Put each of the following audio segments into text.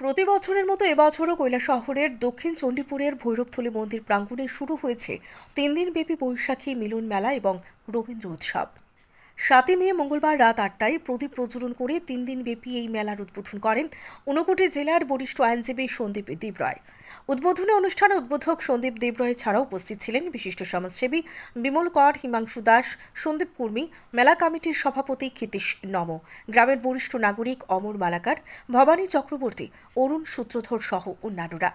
প্রতি বছরের মতো এবছরও শহরের দক্ষিণ চণ্ডীপুরের ভৈরবথলী মন্দির প্রাঙ্গণে শুরু হয়েছে তিন দিনব্যাপী বৈশাখী মিলন মেলা এবং রবীন্দ্র উৎসব। সাতই মে মঙ্গলবার রাত আটটায় প্রদীপ প্রজ্বলন করে তিন দিন ব্যাপী এই মেলার উদ্বোধন করেন ঊনকোটি জেলার বরিষ্ঠ আইনজীবী সন্দীপ দেবরায়। উদ্বোধনী অনুষ্ঠানে উদ্বোধক সন্দীপ দেবরায় ছাড়াও উপস্থিত ছিলেন বিশিষ্ট সমাজসেবী বিমল কর, হিমাংশু দাস, সন্দীপ কুর্মী, মেলা কমিটির সভাপতি ক্ষিতীশ নম, গ্রামের বরিষ্ঠ নাগরিক অমর মালাকার, ভবানী চক্রবর্তী, অরুণ সূত্রধর সহ অন্যান্যরা।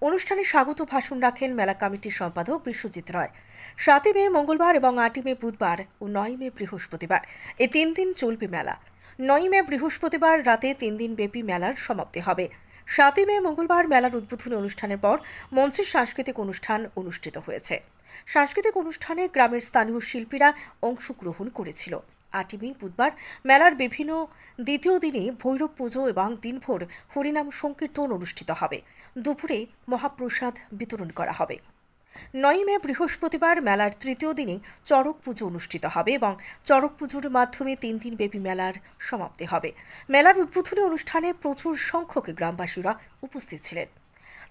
অনুষ্ঠানে স্বাগত ভাষণ রাখেন মেলা কমিটির সম্পাদক বিশ্বজিৎ রয়। সাতই মে মঙ্গলবার এবং আটই মে বুধবার ও নয় মে বৃহস্পতিবার। এই তিন দিন চলবে মেলা। নয় মে বৃহস্পতিবার রাতে তিন দিন ব্যাপী মেলার সমাপ্তি হবে। সাতই মে মঙ্গলবার মেলার উদ্বোধনী অনুষ্ঠানের পর মঞ্চের সাংস্কৃতিক অনুষ্ঠান অনুষ্ঠিত হয়েছে। সাংস্কৃতিক অনুষ্ঠানে গ্রামের স্থানীয় শিল্পীরা অংশগ্রহণ করেছিল। আটই মে, বুধবার মেলার বিভিন্ন দ্বিতীয় দিনে ভৈরব পুজো এবং দিনভর হরিনাম সংকীর্তন অনুষ্ঠিত হবে। দুপুরে মহাপ্রসাদ বিতরণ করা হবে। নয় মে, বৃহস্পতিবার মেলার তৃতীয় দিনে চড়ক পুজো অনুষ্ঠিত হবে এবং চড়ক পুজোর মাধ্যমে তিন দিন ব্যাপী মেলার সমাপ্তি হবে। মেলার উদ্বোধনী অনুষ্ঠানে প্রচুর সংখ্যক গ্রামবাসীরা উপস্থিত ছিলেন।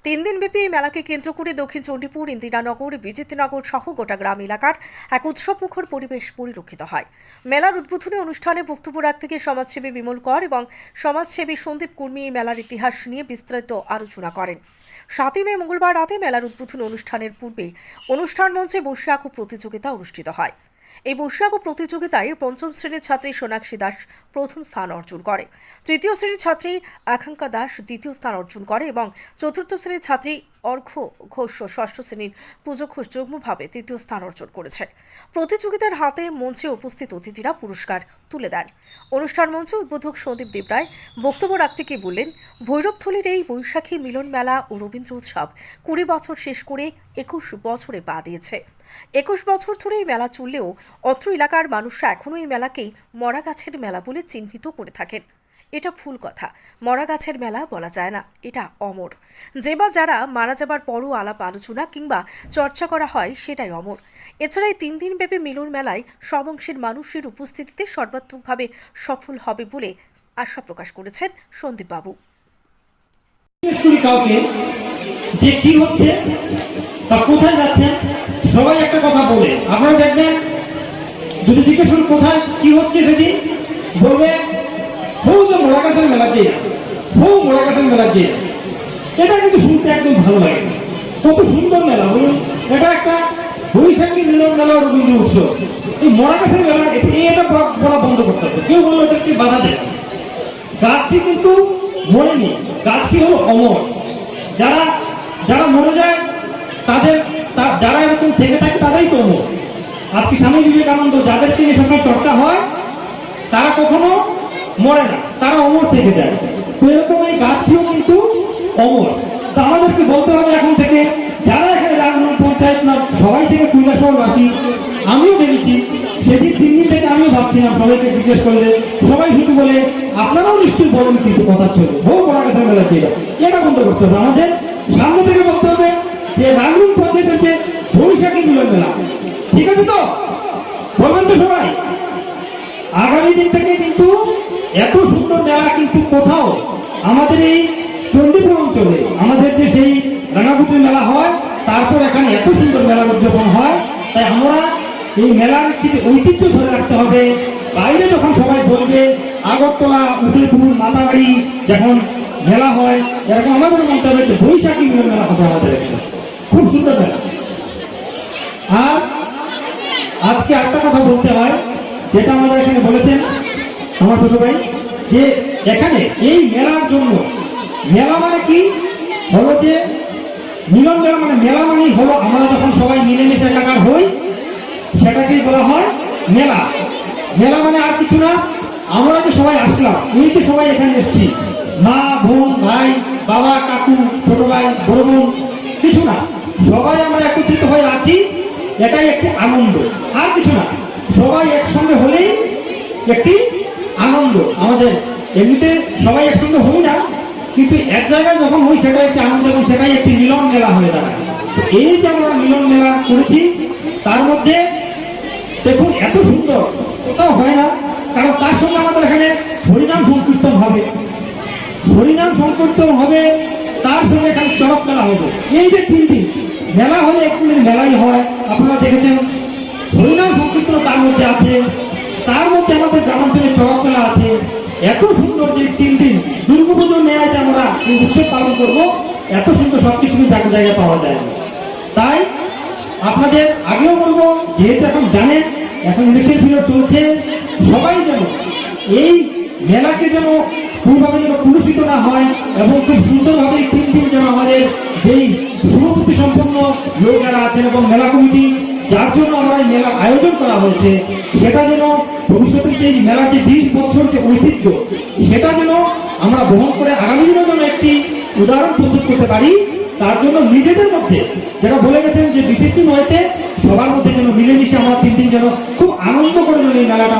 তিন দিনব্যাপী এই মেলাকে কেন্দ্র করে দক্ষিণ চণ্ডীপুর, ইন্দিরানগর, বিজিতনগর সহ গোটা গ্রাম এলাকার এক উৎসবমুখর পরিবেশ পরিলক্ষিত হয়। মেলার উদ্বোধনী অনুষ্ঠানে বক্তব্য রাখতে গিয়ে সমাজসেবী বিমল কর এবং সমাজসেবী সন্দীপ কুর্মী এই মেলার ইতিহাস নিয়ে বিস্তারিত আলোচনা করেন। সাতই মে মঙ্গলবার রাতে মেলার উদ্বোধনী অনুষ্ঠানের পূর্বে অনুষ্ঠান মঞ্চে বসে আঁকো প্রতিযোগিতা অনুষ্ঠিত হয়। এই বৈশাখু প্রতিযোগিতায় পঞ্চম শ্রেণির ছাত্রী সোনাক্ষী দাস প্রথম স্থান অর্জন করে। তৃতীয় শ্রেণির ছাত্রী আকাঙ্ক্ষা দাস দ্বিতীয় স্থান অর্জন করে এবং চতুর্থ শ্রেণির ছাত্রী অর্ঘ ঘোষ ষষ্ঠ শ্রেণির পুজো ঘোষ যুগ্মভাবে তৃতীয় স্থান অর্জন করেছে। প্রতিযোগিতার হাতে মঞ্চে উপস্থিত অতিথিরা পুরস্কার তুলে দেন। অনুষ্ঠান মঞ্চে উদ্বোধক সন্দীপ দেবরায় বক্তব্য রাখতে গিয়ে বললেন ভৈরবথলির এই বৈশাখী মিলন মেলা ও রবীন্দ্র উৎসব কুড়ি বছর শেষ করে একুশ বছরে পা দিয়েছে। একুশ বছর ধরে এই মেলা চললেও অত্র এলাকার মানুষরা এখনও এই মেলাকেই মরা গাছের মেলা বলে চিহ্নিত করে থাকেন। এটা ফুল কথা। মরা গাছের মেলা বলা যায় না, এটা অমর। যে বা যারা মারা যাবার পরও আলাপ আলোচনা কিংবা চর্চা করা হয়, সেটাই অমর। এছাড়া তিন দিনব্যাপী মিলন মেলায় সব অংশের মানুষের উপস্থিতিতে সর্বাত্মকভাবে সফল হবে বলে আশা প্রকাশ করেছেন সন্দীপবাবু যে কি হচ্ছে কোথায় যাচ্ছেন সবাই একটা কথা বলে। আপনারা দেখবেন, যদি জিজ্ঞেস কোথায় কি হচ্ছে সেটি বলবে মোড়া মেলা দিয়ে বউ মোড়া মেলা দিয়ে এটা কিন্তু শুনতে একদম ভালো লাগে। কত সুন্দর মেলা, বলুন। এটা একটা বৈশাখী মিলন মেলা রবীন্দ্র উৎসব এই মোড়া মেলা এটা বলা বন্ধ করতে হবে। কেউ বলল এদেরকে বাধা দেয়। গাছটি কিন্তু মরেনি। গাছটি হলো অমর। যারা যারা মরে যায়, তাদের যারা এরকম থেকে থাকে, তারাই তো অমর। আজকে স্বামী বিবেকানন্দ যাদেরকে এই সময় চর্চা হয়, তারা কখনো মরে না, তারা অমর থেকে যায়। তো এরকম এই গাছটিও কিন্তু অমর। তো আমাদেরকে বলতে হবে এখন থেকে, যারা এখানে রাজনগর পঞ্চায়েত না, সবাই থেকে কৈলাসহরবাসী আমিও ভেবেছি সেদিন তিন দিন থেকে আমিও ভাবছিলাম, সবাইকে জিজ্ঞেস করলে সবাই শুধু বলে, আপনারাও নিশ্চয়ই বলেন কিন্তু কথা চলবে বহু বড় কাছে মেলা ছিল। এটা বন্ধ করতে হবে। আমাদের সামনে থেকে বলতে হবে যে রাজনগর পঞ্চায়েতের যে বৈশাখী মিলন মেলা, ঠিক আছে তো? বলবেন তো সবাই? আগামী দিন থেকে কিন্তু এত সুন্দর মেলা কিন্তু কোথাও আমাদের এই চণ্ডীপুর অঞ্চলে, আমাদের যে সেই রাঙাপুটির মেলা হয়, তারপর এখানে এত সুন্দর মেলা উদযাপন হয়। তাই আমরা এই মেলার কিছু ঐতিহ্য ধরে রাখতে হবে। বাইরে যখন সবাই বলবে, আগরতলা, উদয়পুর, মাতাবাড়ি যখন মেলা হয়, এরকম আমাদের মনে হবে যে বৈশাখী মেলা হবে আমাদের খুব সুন্দর মেলা। আর আজকে একটা কথা বলতে হয়, যেটা আমাদের এখানে বলেছেন আমার ছোট ভাই, যে এখানে এই মেলার জন্য, মেলা মানে কি? হলো যে মিলন মেলা মানে মেলা মানেই হলো আমরা যখন সবাই মিলেমিশে একাকার হই, সেটাকেই বলা হয় মেলা। মেলা মানে আর কিছু না, আমরা যে সবাই আসলাম, এই যে সবাই এখানে এসেছি। মা, বোন, ভাই, বাবা, কাকু, ছোট ভাই, বড় বোন, কিছু না। সবাই আমরা একত্রিত হয়ে আছি, এটাই একটি আনন্দ। আর কিছু না, সবাই একসঙ্গে হলেই একটি আনন্দ। আমাদের এমনিতে সবাই একসঙ্গে হই না, কিন্তু এক জায়গায় যখন হই, সেটাই একটি আনন্দ এবং সেটাই একটি মিলন মেলা হয়ে দাঁড়ায়। এই যে আমরা মিলন মেলা করেছি, তার মধ্যে দেখুন, এত সুন্দর। কোথাও হয় না, কারণ তার সঙ্গে আমাদের এখানে হরিনাম সংকীর্তন হবে। হরিনাম সংকীর্তন হবে, তার সঙ্গে এখানে চড়ক মেলা হবে। এই যে তিন দিন, মেলা হলে একটু মেলাই হয়, আপনারা দেখেছেন, হরিনাম সংকীর্তন তার মধ্যে আছে। তার মধ্যে আমাদের গ্রামাঞ্চলে চড়ক আছে। এত সুন্দর যে তিন দিন দুর্গাপুজোর মেলায় যে আমরা এই উৎসব পালন করব, এত সুন্দর সব কিছু জায়গা জায়গায় পাওয়া যায়। তাই আপনাদের আগেও বলব, যেহেতু এখন জানেন, এখন ইলেকশন পিরিয়ড চলছে, সবাই যেন এই মেলাকে যেন কোনোভাবে যেন কলুষিত না হয় এবং খুব সুন্দরভাবে তিন দিন যেন আমাদের যেই শুভবুদ্ধি সম্পন্ন লোক যারা আছেন এবং মেলা কমিটি, যার জন্য আমরা মেলা আয়োজন করা হয়েছে, সেটা যেন ভবিষ্যতে যে মেলা যে বিশ বছর যে ঐতিহ্য, সেটা যেন আমরা বহন করে আগামী দিনের জন্য একটি উদাহরণ প্রস্তুত করতে পারি, তার জন্য নিজেদের মধ্যে যারা বলে গেছেন যে বিশেষ হয়েছে সবার মধ্যে যেন মিলেমিশে আমরা তিন দিন যেন খুব আনন্দ করে যেন এই মেলাটা